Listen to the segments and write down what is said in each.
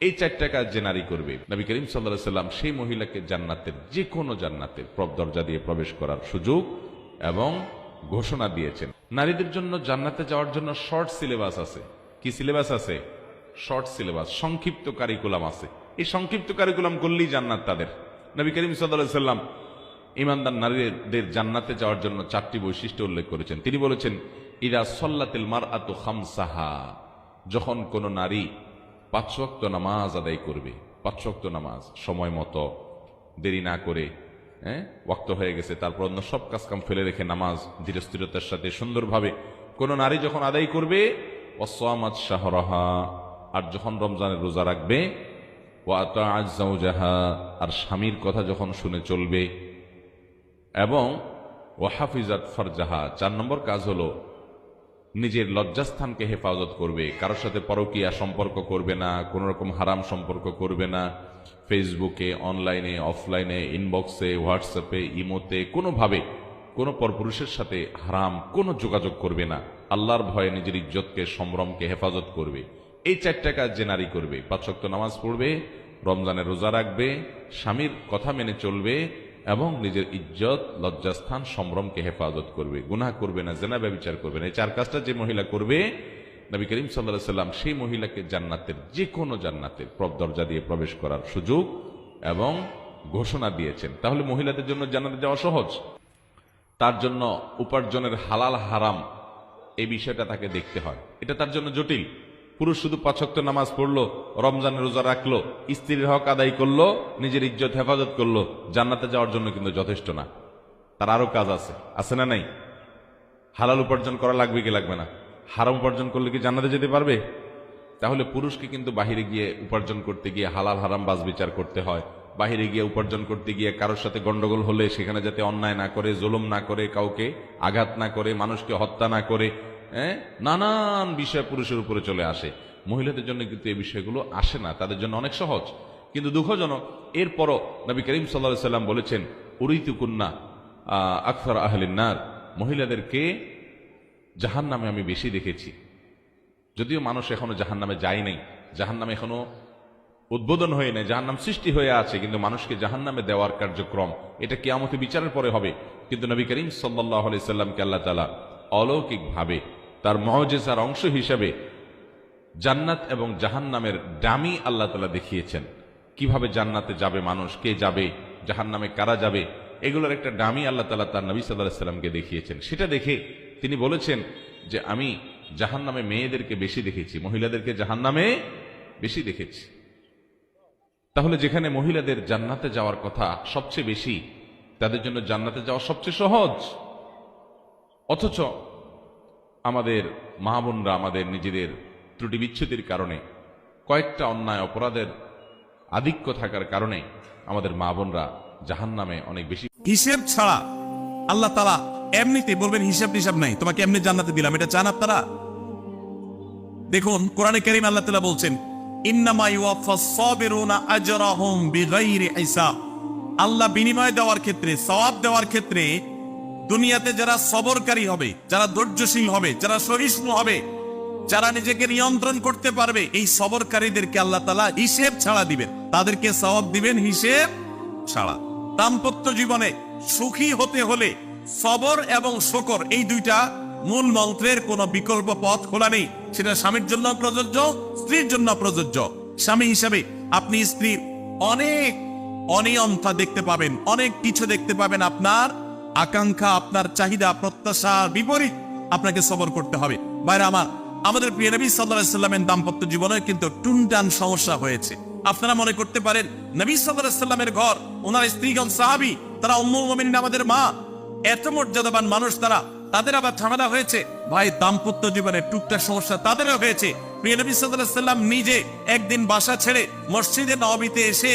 এই চারটা কাজ যে নারী করবে, নবী করিম সাল্লাহ সাল্লাম সেই মহিলাকে জান্নাতের যে কোনো জান্নাতের দরজা দিয়ে প্রবেশ করার সুযোগ এবং ঘোষণা দিয়েছেন। নারীদের জন্য জান্নাতে যাওয়ার জন্য শর্ট সিলেবাস আছে। কি সিলেবাস আছে? শর্ট সিলেবাস সংক্ষিপ্ত কারিকুলাম আছে। এই সংক্ষিপ্ত কারিকুলাম করলেই জান্নাত তাদের। নবী করিম সাল্লাহ সাল্লাম ইমানদার নারীদের জান্নাতে যাওয়ার জন্য চারটি বৈশিষ্ট্য উল্লেখ করেছেন। তিনি বলেছেন ইরা সল্লাতিল মার আতু খামসাহা যখন কোন নারী পাঁচশক্ত নামাজ আদায় করবে। পাঁচশক্ত নামাজ, সময় মতো, দেরি না করে হ্যাঁ? ওয়াক্ত হয়ে গেছে, তারপর অন্য সব কাজকাম ফেলে রেখে নামাজ ধীরস্থিরতার সাথে সুন্দরভাবে। কোন নারী যখন আদায় করবে অসামাদ শাহরাহা, আর যখন রমজানের রোজা রাখবে ও আতাজাহা আর স্বামীর কথা যখন শুনে চলবে, এবং ওয়াহাফিজাত ফরজাহা, চার নম্বর কাজ হলো নিজের লজ্জাস্থানকে হেফাজত করবে, কারোর সাথে পরকীয়া সম্পর্ক করবে না কোন রকম হারাম সম্পর্ক করবে না, ফেসবুকে, অনলাইনে, অফলাইনে, ইনবক্সে, হোয়াটসঅ্যাপে, ইমোতে, কোনোভাবে কোনো পরপুরুষের সাথে হারাম কোনো যোগাযোগ করবে না। আল্লাহর ভয়ে নিজের ইজ্জতকে, সম্ভ্রমকে হেফাজত করবে। এই চারটা কাজ যে নারী করবে। পাঁচক্ত নামাজ পড়বে, রমজানের রোজা রাখবে, স্বামীর কথা মেনে চলবে এবং নিজের ইজ্জত, লজ্জাস্থান, সম্ভ্রমকে হেফাজত করবে। গুনাহ করবে না, জেনা ব্যবচার করবে না। এই চার কাজটা যে মহিলা করবে, নবী করিম সাল্লাহ সাল্লাম সেই মহিলাকে জান্নাতের যে কোনো জান্নাতের দরজা দিয়ে প্রবেশ করার সুযোগ এবং ঘোষণা দিয়েছেন। তাহলে মহিলাদের জন্য জান্নাতে যাওয়া সহজ? তার জন্য উপার্জনের হালাল হারাম এই বিষয়টা তাকে দেখতে হয়। এটা তার জন্য জটিল। পুরুষ শুধু পাঁচক্ত নামাজ পড়ল রমজানের রোজা রাখল, স্ত্রীর হক আদায় করল, নিজের ইজ্জত হেফাজত করল, জান্নাতে যাওয়ার জন্য কিন্তু যথেষ্ট না। তার আরও কাজ আছে। আছে না নাই? হালাল উপার্জন করা লাগবে কি লাগবে না? হারাম উপার্জন করলে কি জান্নাতে যেতে পারবে? তাহলে পুরুষকে কিন্তু বাহিরে গিয়ে উপার্জন করতে গিয়ে হালাল হারাম বাজ বিচার করতে হয়। বাহিরে গিয়ে উপার্জন করতে গিয়ে কারোর সাথে গন্ডগোল হলে সেখানে যাতে অন্যায় না করে, জুলুম না করে, কাউকে আঘাত না করে, মানুষকে হত্যা না করে হ্যাঁ নানান বিষয় পুরুষের উপরে চলে আসে। মহিলাদের জন্য কিন্তু এই বিষয়গুলো আসে না, তাদের জন্য অনেক সহজ। কিন্তু দুঃখজনক, এরপরও নবী করিম সাল্লা সাল্লাম বলেছেন উরিতু কুন্না আকফর আহলিনার মহিলাদেরকে জাহান নামে আমি বেশি দেখেছি। যদিও মানুষ এখনও জাহান নামে যায় নাই জাহান নামে এখনও উদ্বোধন হয়ে নাই জাহান নাম সৃষ্টি হয়ে আছে, কিন্তু মানুষকে জাহান নামে দেওয়ার কার্যক্রম, এটা কেয়ামতে বিচারের পরে হবে। কিন্তু নবী করিম সাল্লাহ সাল্লামকে আল্লাহ তালা অলৌকিকভাবে তার মহজেসার অংশ হিসাবে জান্নাত এবং জাহান নামের ডামি আল্লাহ তালা দেখিয়েছেন। কীভাবে জান্নাতে যাবে মানুষ, কে যাবে জাহান নামে কারা যাবে, এগুলোর একটা ডামি আল্লাহ তালা তার নবী সাল্লাহ সাল্লামকে দেখিয়েছেন। সেটা দেখে তিনি বলেছেন যে, আমি জাহান নামে মেয়েদেরকে বেশি দেখেছি, মহিলাদেরকে জাহান নামে বেশি দেখেছি। তাহলে যেখানে মহিলাদের জান্নাতে যাওয়ার কথা সবচেয়ে বেশি, তাদের জন্য জান্নাতে যাওয়া সবচেয়ে সহজ। অথচ আমাদের মা বোনরা আমাদের নিজেদের ত্রুটি বিচ্ছুতির কারণে, কয়েকটা অন্যায় অপরাধের আধিক্য থাকার কারণে আমাদের মা বোনরা জাহান নামে অনেক বেশি হিসেব ছাড়া আল্লাহ তালা এমনিতে বলবেন, হিসাব টিসাব নাই। তোমাকে এমনি জান্নাতে দিলাম, এটা চান আপনারা? দেখুন, কোরআনে কারিম আল্লাহ তালা বলছেন আল্লাহ বিনিময় দেওয়ার ক্ষেত্রে, সওয়াব দেওয়ার ক্ষেত্রে দুনিয়াতে যারা সবরকারী হবে, যারা ধৈর্যশীল হবে, যারা সহিষ্ণু হবে, যারা নিজেকে নিয়ন্ত্রণ করতে পারবে, এই সবরকারীদেরকে আল্লাহ তালা হিসেব ছাড়া দিবেন। তাদেরকে সওয়াব দিবেন হিসেব ছাড়া। দাম্পত্য জীবনে সুখী হতে হলে সবর এবং শকর এই দুইটা মূল মন্ত্রের কোন বিকল্প পথ খোলা নেই। সেটা স্বামীর জন্য প্রযোজ্য, স্ত্রীর জন্য প্রযোজ্য। স্বামী হিসাবে আপনি স্ত্রীর অনেক অনিয়ন্তা দেখতে পাবেন, অনেক কিছু দেখতে পাবেন আপনার আকাঙ্ক্ষা, আপনার চাহিদা প্রত্যাশা বিপরীত আপনাকে সবর করতে হবে। বাইরে আমার, আমাদের প্রিয় নবী সাল্লাহ দাম্পত্য জীবনে কিন্তু টুনটান সমস্যা হয়েছে। আপনারা মনে করতে পারেন, নবী সাল্লাহ ঘর, ওনার স্ত্রীগণ সাহাবি, তারা মোমিনিন আমাদের মা। এত মর্যাদাবান মানুষ তারা, তাদের আবার ঝামেলা হয়েছে। ভাই, দাম্পত্য জীবনে টুকটাক সমস্যা তাদেরও হয়েছে। প্রিয় নবী সাল্লাহ সাল্লাম নিজে একদিন বাসা ছেড়ে মসজিদে নবীতে এসে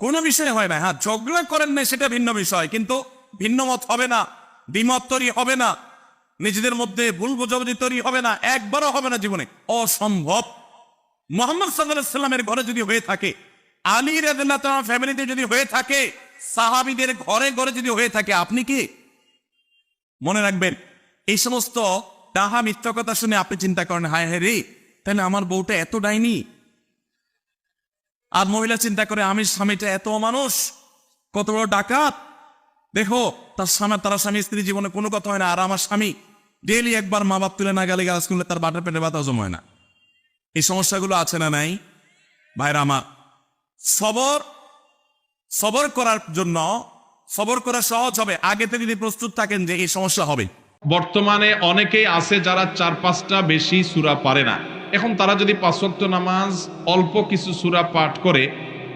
কোনো বিষয়ে হয় না। হ্যাঁ ঝগড়া করেন না, সেটা ভিন্ন বিষয়, কিন্তু ভিন্ন মত হবে না, দ্বিমত তৈরি হবে না, নিজেদের মধ্যে ভুল বোঝাবুঝি তৈরি হবে না, একবারও হবে না জীবনে। অসম্ভব। মোহাম্মদ সাল্লাহ সাল্লামের ঘরে যদি হয়ে থাকে, আলী রাদিল্লাহ ফ্যামিলিতে যদি হয়ে থাকে, সাহাবিদের ঘরে ঘরে যদি হয়ে থাকে, আপনি কি? মনে রাখবেন, এই সমস্ত ডাহা মিথ্যা কথা শুনে আপনি চিন্তা করেন হায় হায় রে, তাহলে আমার বউটা এত ডাইনি। আর মহিলা চিন্তা করে আমি স্বামীটা এত মানুষ কত বড় ডাকাত। দেখো, তার স্বামী তার স্বামী স্ত্রী জীবনে কোনো কথা হয় না। আর আমার স্বামী ডেলি একবার মা বাপ তুলে না গেলে গাছ করলে তার বাটার পেটে বাতা জময় না। এই সমস্যাগুলো আছে না নাই? ভাইরা আমার, সবর সবর করার জন্য, সবর করা সহজ হবে। আগে থেকে যদি প্রস্তুত থাকেন যে এই সমস্যা হবে। বর্তমানে অনেকেই আছে যারা চার পাঁচটা বেশি সুরা পারে না। এখন তারা যদি পাঁচক্ত নামাজ অল্প কিছু সুরা পাঠ করে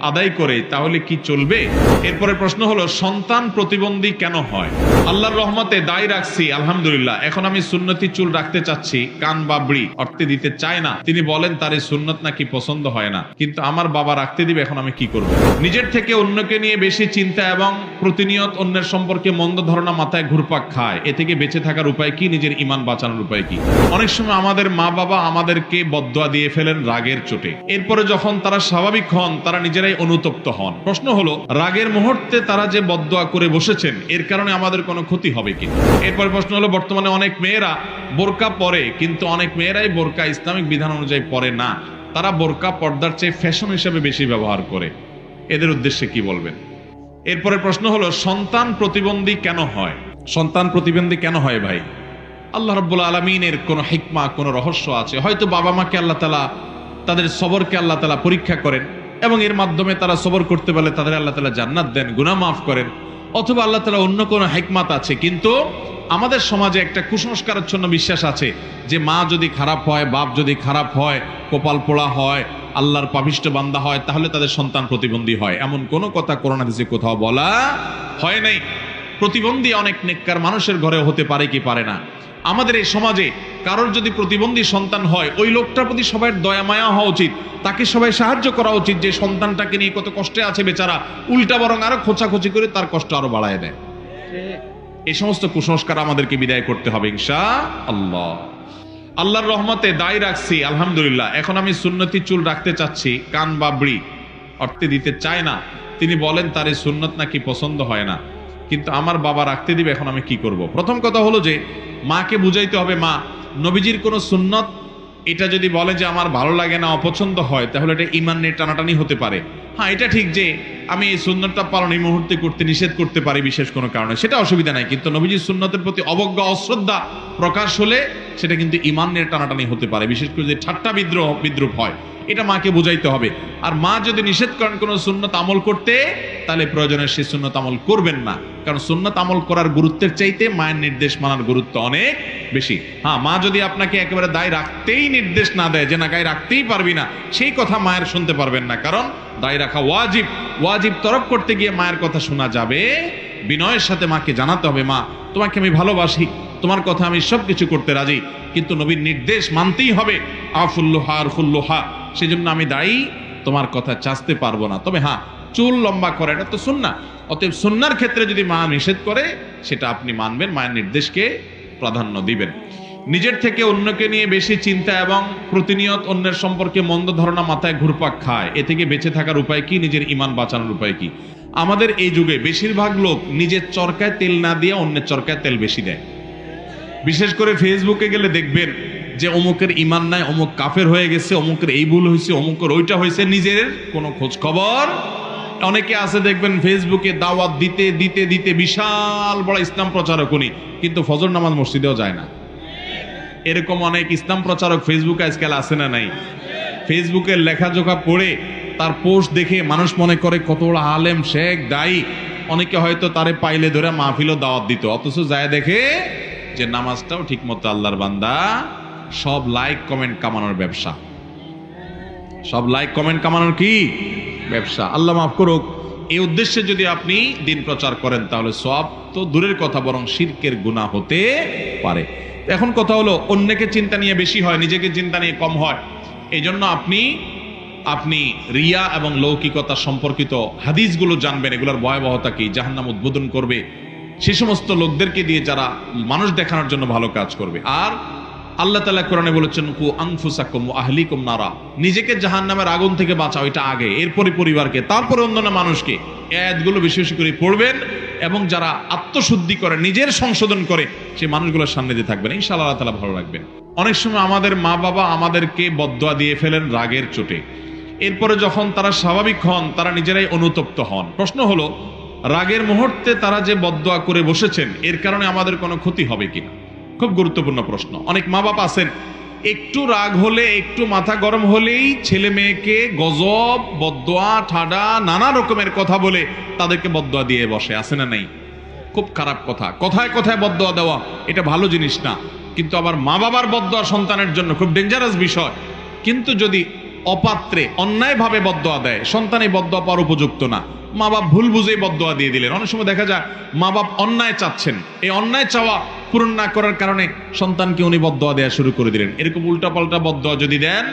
আদায় করে, তাহলে কি চলবে? এরপরে প্রশ্ন হলো, সন্তান প্রতিবন্ধী কেন হয়? আল্লাহর রহমতে দায় রাখছি, আলহামদুলিল্লাহ। এখন আমি সুন্নতি চুল রাখতে চাচ্ছি, কান বাবড়ি অর্থে দিতে চায় না। তিনি বলেন, তার এই সুন্নত নাকি পছন্দ হয় না। কিন্তু আমার বাবা রাখতে দিবে, এখন আমি কি করব? নিজের থেকে অন্যকে নিয়ে বেশি চিন্তা এবং প্রতিনিয়ত অন্যের সম্পর্কে মন্দ ধারণা মাথায় ঘুরপাক খায়। এ থেকে বেঁচে থাকার উপায় কি? নিজের ইমান বাঁচানোর উপায় কি? অনেক সময় আমাদের মা বাবা আমাদেরকে বদয়া দিয়ে ফেলেন রাগের চোটে। এরপরে যখন তারা স্বাভাবিক হন, তারা নিজেরাই অনুতপ্ত হন। প্রশ্ন হলো, রাগের মুহূর্তে তারা যে বদয়া করে বসেছেন, এর কারণে আমাদের কোনো ক্ষতি হবে কি? এরপরে প্রশ্ন হলো, বর্তমানে অনেক মেয়েরা বোরকা পরে, কিন্তু অনেক মেয়েরাই বোরকা ইসলামিক বিধান অনুযায়ী পরে না। তারা বোরকা পর্দার চেয়ে ফ্যাশন হিসেবে বেশি ব্যবহার করে। এদের উদ্দেশ্যে কি বলবেন? এরপরে প্রশ্ন হলো, সন্তান প্রতিবন্ধী কেন হয়? সন্তান প্রতিবন্ধী কেন হয় ভাই? আল্লাহ রব্বুল আলমিনের কোনো হিকমা, কোনো রহস্য আছে? হয়তো বাবা মাকে আল্লাহ তালা তাদের সবরকে আল্লাহ তালা পরীক্ষা করেন। এবং এর মাধ্যমে তারা সবর করতে পারলে তাদের আল্লাহ তালা জান্নাত দেন গুনা মাফ করেন। অথবা আল্লাহ তালা অন্য কোনো হেকমাত আছে, কিন্তু আমাদের সমাজে একটা কুসংস্কারের কুসংস্কারাচ্ছন্ন বিশ্বাস আছে যে মা যদি খারাপ হয়, বাপ যদি খারাপ হয়, কপাল পোড়া হয়, আল্লাহর পাবিষ্ট বান্দা হয়, তাহলে তাদের সন্তান প্রতিবন্ধী হয়। এমন কোনো কথা করোনা দিছে কোথাও বলা হয় নাই। প্রতিবন্ধী অনেক নেককার মানুষের ঘরে হতে পারে কি পারে না। আমাদের এই সমাজে কারোর যদি প্রতিবন্ধী সন্তান হয়, ওই লোকটার প্রতি সবাই দয়া মায়া হওয়া উচিত। তাকে সবাই সাহায্য করা উচিত যে সন্তানটাকে নিয়ে কত কষ্টে আছে বেচারা। উল্টা বরং আরও খোঁচাখোঁচি করে তার কষ্ট আরও বাড়ায় দেয়। এই সমস্ত কুসংস্কার আমাদেরকে বিদায় করতে হবে ইনশা আল্লাহ আল্লাহর রহমতে দায় রাখছি, আলহামদুলিল্লাহ। এখন আমি সুন্নতি চুল রাখতে চাচ্ছি, কান বাবড়ি অর্থে দিতে চায় না। তিনি বলেন, তার এই সুন্নত নাকি পছন্দ হয় না। কিন্তু আমার বাবা রাখতে দিবে, এখন আমি কি করব? প্রথম কথা হলো যে, মাকে বুঝাইতে হবে, মা, নবীজির কোনো সুন্নত, এটা যদি বলে যে আমার ভালো লাগে না, অপছন্দ হয়, তাহলে এটা ইমান নিয়ে টানাটানি হতে পারে। হ্যাঁ এটা ঠিক যে আমি এই সুন্নতটা পালন এই মুহূর্তে করতে, নিষেধ করতে পারি বিশেষ কোনো কারণে। সেটা অসুবিধা নাই, কিন্তু নবীজির সুন্নতের প্রতি অবজ্ঞা, অশ্রদ্ধা প্রকাশ হলে সেটা কিন্তু ইমানের টানাটানি হতে পারে, বিশেষ করে যে ঠাট্টা বিদ্রোহ, বিদ্রুপ হয়, এটা মাকে বুঝাইতে হবে। আর মা যদি নিষেধ করেন কোনো সুন্নত আমল করতে, তাহলে প্রয়োজনে সে সুন্নত আমল করবেন না। কারণ সুন্নত আমল করার গুরুত্বের চাইতে মায়ের নির্দেশ মানার গুরুত্ব অনেক বেশি। হ্যাঁ মা যদি আপনাকে একেবারে দায় রাখতেই নির্দেশ না দেয় যে না গায়ে রাখতেই পারবি না, সেই কথা মায়ের শুনতে পারবেন না। কারণ দায় রাখা ওয়াজিব ওয়াজিব তরফ করতে গিয়ে মায়ের কথা শোনা যাবে, বিনয়ের সাথে মাকে জানাতে হবে, মা, তোমাকে আমি ভালোবাসি, তোমার কথা আমি সব কিছু করতে রাজি, কিন্তু নবীর নির্দেশ মানতেই হবে। আফুল্লোহা আর ফুল্লোহা সেজন্য আমি দায়ী, তোমার কথা চাচতে পারব না। তবে হ্যাঁ চুল লম্বা করে, এটা তো সুন্না অতএব সুন্নার ক্ষেত্রে যদি মা নিষেধ করে, সেটা আপনি মানবেন, মায়ের নির্দেশকে প্রাধান্য দিবেন। নিজের থেকে অন্যকে নিয়ে বেশি চিন্তা এবং প্রতিনিয়ত অন্যের সম্পর্কে মন্দ ধারণা মাথায় ঘুরপাক খায়। এ থেকে বেঁচে থাকার উপায় কি? নিজের ইমান বাঁচানোর উপায় কি? আমাদের এই যুগে বেশিরভাগ লোক নিজের চরকায় তেল না দিয়ে অন্যের চরকায় তেল বেশি দেয়। বিশেষ করে ফেসবুকে গেলে দেখবেন যে অমুকের ইমান নাই, অমুক কাফের হয়ে গেছে, অমুকের এই ভুল হয়েছে, অমুকের ওইটা হয়েছে, নিজের কোনো খোঁজ খবর অনেকে আছে দেখবেন ফেসবুকে দাওয়াত দিতে দিতে দিতে বিশাল বড় ইসলাম প্রচারক উনি, কিন্তু ফজর নামাজ মসজিদেও যায় না। এরকম অনেক ইসলাম প্রচারক ফেসবুকে আজকাল আছে না নাই? ফেসবুকের লেখাজোখা পড়ে তার পোস্ট দেখে মানুষ মনে করে কত বড় আলেম, শেখ, দায়ী। অনেকে হয়তো তারে পাইলে ধরে মাহফিলও দাওয়াত দিত। অথচ যায় দেখে যে নামাজটাও ঠিক মতো আল্লাহর বান্দা। সব লাইক কমেন্ট কামানোর ব্যবসা। সব লাইক কমেন্ট কামানোর কি? ব্যবসা। আল্লাহ মাফ করুক। এই উদ্দেশ্যে যদি আপনি দিন প্রচার করেন, তাহলে সব তো দূরের কথা, বরং শিরকের গুণা হতে পারে। এখন কথা হলো, অন্যকে চিন্তা নিয়ে বেশি হয়, নিজেকে চিন্তা নিয়ে কম হয়। এই জন্য আপনি আপনি রিয়া এবং লৌকিকতা সম্পর্কিত হাদিসগুলো জানবেন, এগুলোর ভয়াবহতা কি, জাহান্নাম উদ্বোধন করবে। সে সমস্ত লোকদেরকে দিয়ে যারা মানুষ দেখানোর জন্য ভালো কাজ করবে। আর আল্লাহ তালা কোরআনে বলেছেন, কু আংফুসাকুম আহলিকুম নারা। নিজেকে জাহান নামের আগুন থেকে বাঁচাও, এটা আগে এরপরে পরিবারকে, তারপরে অন্যান্য মানুষকে। এই আয়াতগুলো বেশি বেশি করে পড়বেন এবং যারা আত্মশুদ্ধি করে, নিজের সংশোধন করে সেই মানুষগুলোর সামনে দিয়ে থাকবেন। ইনশাআল্লাহ আল্লাহ তালা ভালো রাখবেন। অনেক সময় আমাদের মা বাবা আমাদেরকে বদয়া দিয়ে ফেলেন রাগের চোটে। এরপরে যখন তারা স্বাভাবিক হন, তারা নিজেরাই অনুতপ্ত হন। প্রশ্ন হলো, রাগের মুহূর্তে তারা যে বদয়া করে বসেছেন, এর কারণে আমাদের কোনো ক্ষতি হবে কিনা? খুব গুরুত্বপূর্ণ প্রশ্ন। অনেক মা বাপ আছেন, একটু রাগ হলে, একটু মাথা গরম হলেই ছেলে মেয়েকে গজব বদোয়া ঠাডা, নানা রকমের কথা বলে তাদেরকে বদোয়া দিয়ে বসে, আছে না নাই? খুব খারাপ কথা। কথায় কথায় বদোয়া দেওয়া, এটা ভালো জিনিস না। কিন্তু আবার মা বাবার বদোয়া সন্তানের জন্য খুব ডেঞ্জারাস বিষয়। কিন্তু যদি অপাত্রে, অন্যায়ভাবে বদোয়া দেয়, সন্তান এই বদোয়া পাওয়ার উপযুক্ত না। মা বাপ ভুল বুঝেই বদোয়া দিয়ে দিলেন। অনেক সময় দেখা যায়, মা বাপ অন্যায় চাচ্ছেন। এই অন্যায় চাওয়া পূরণ না করার কারণে সন্তানকে উনি বদয়া দেওয়া শুরু করে দিলেন। এরকম উল্টাপাল্টা বদয়া যদি দেন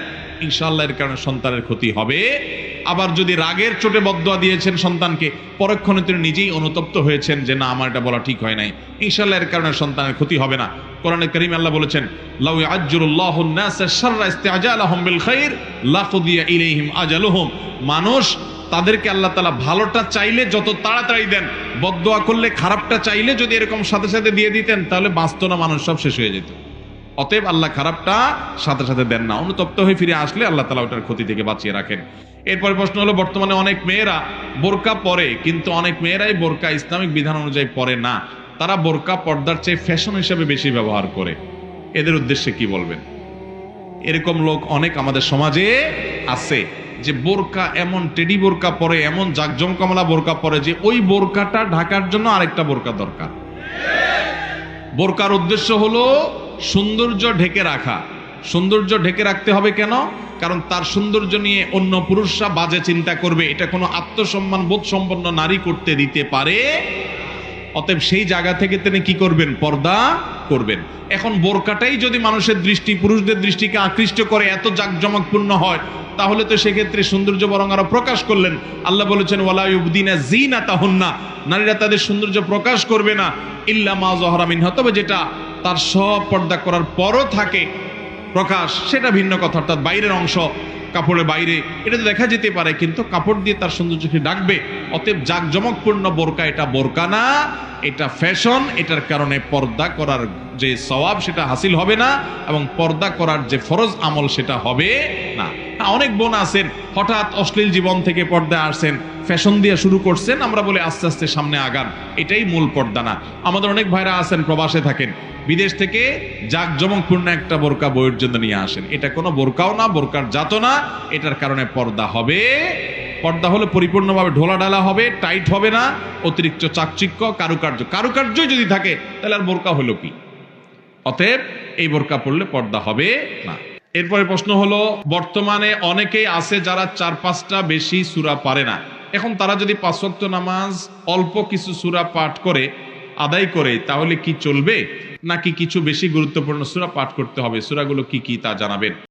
ইনশাল্লাহ এর কারণে সন্তানের ক্ষতি হবে। আবার যদি রাগের চোটে বদয়া দিয়েছেন সন্তানকে, পরক্ষণে তিনি নিজেই অনুতপ্ত হয়েছেন যে, না, আমার এটা বলা ঠিক হয় নাই। ইনশাল্লাহ এর কারণে সন্তানের ক্ষতি হবে না। কোরআনে করিম আল্লাহ বলেছেন, লাউ আজ্জুরুল্লাহ নাসা শাররা বিল খাইর লাকুদিয়া ইলাইহিম আজালুহুম। মানুষ তাদেরকে আল্লাহ তালা ভালোটা চাইলে যত তাড়াতাড়ি দেন বদোয়া করলে খারাপটা চাইলে যদি এরকম সাথে সাথে দিয়ে দিতেন, তাহলে বাঁচত না মানুষ সব শেষ হয়ে যেত। অতএব আল্লাহ খারাপটা সাথে সাথে দেন না। অনুতপ্ত হয়ে ফিরে আসলে আল্লাহ তালা ওটার ক্ষতি থেকে বাঁচিয়ে রাখেন। এরপরে প্রশ্ন হলো, বর্তমানে অনেক মেয়েরা বোরকা পরে, কিন্তু অনেক মেয়েরাই বোরকা ইসলামিক বিধান অনুযায়ী পরে না। তারা বোরকা পর্দার চেয়ে ফ্যাশন হিসেবে বেশি ব্যবহার করে। এদের উদ্দেশ্যে কি বলবেন? এরকম লোক অনেক আমাদের সমাজে আছে। যে বোরকা এমন টেডি বোরকা পরে, এমন জাকজমকামলা বোরকা পরে যে ওই বোরকাটা ঢাকার জন্য আরেকটা বোরকা দরকার। বোরকার উদ্দেশ্য হলো সৌন্দর্য ঢেকে রাখা। সৌন্দর্য ঢেকে রাখতে হবে কেন? কারণ তার সৌন্দর্য নিয়ে অন্য পুরুষরা বাজে চিন্তা করবে। এটা কোনো আত্মসম্মান বোধ সম্পন্ন নারী করতে দিতে পারে। অতএব সেই জায়গা থেকে তিনি কি করবেন? পর্দা করবেন। এখন বোরকাটাই যদি মানুষের দৃষ্টি, পুরুষদের দৃষ্টিকে আকৃষ্ট করে, এত জাকজমকপূর্ণ হয়, তাহলে তো সেক্ষেত্রে সৌন্দর্য বরং আরও প্রকাশ করলেন। আল্লাহ বলেছেন, ওয়ালা ইউবদিনা জিনা তাহুন্না নারীরা তাদের সৌন্দর্য প্রকাশ করবে না। ইল্লা মা জহরা মিনহা। তবে যেটা তার সব পর্দা করার পরও থাকে প্রকাশ, সেটা ভিন্ন কথা, অর্থাৎ বাইরের অংশ। কাপড়ের বাইরে। এটা তো দেখা যেতে পারে কিন্তু কাপড় দিয়ে তার সৌন্দর্যকে ডাকবে। অতএব জাঁকজমকপূর্ণ বোরকা এটা বোরকা না এটা ফ্যাশন এটার কারণে পর্দা করার যে সওয়াব সেটা হাসিল হবে না এবং পর্দা করার যে ফরজ আমল সেটা হবে না। হ্যাঁ, অনেক বোন আছেন হঠাৎ অশ্লীল জীবন থেকে পর্দা আসছেন ফ্যাশন দিয়ে শুরু করছেন আমরা বলে আস্তে আস্তে সামনে আগান। এটাই মূল পর্দা না। আমাদের অনেক ভাইরা আছেন প্রবাসে থাকেন। বিদেশ থেকে জাকজমকপূর্ণ একটা বোরকা বইয়ের জন্য নিয়ে আসেন। এটা কোনো বোরকাও না, বোরকার জাত না। এটার কারণে পর্দা হবে। পর্দা হলে পরিপূর্ণভাবে ঢোলা ডালা হবে, টাইট হবে না, অতিরিক্ত চাকচিক্য, কারুকার্য। কারুকার্য যদি থাকে, তাহলে আর বোরকা হলো কি? অতএব এই বোরকা পড়লে পর্দা হবে না। এরপরে প্রশ্ন হলো, বর্তমানে অনেকেই আছে যারা চার পাঁচটা বেশি সুরা পারে না। এখন তারা যদি পাঁচ নামাজ অল্প কিছু সুরা পাঠ করে আদায় করে, তাহলে কি চলবে? নাকি কিছু বেশি গুরুত্বপূর্ণ সুরা পাঠ করতে হবে? সুরাগুলো কি কি তা জানাবেন?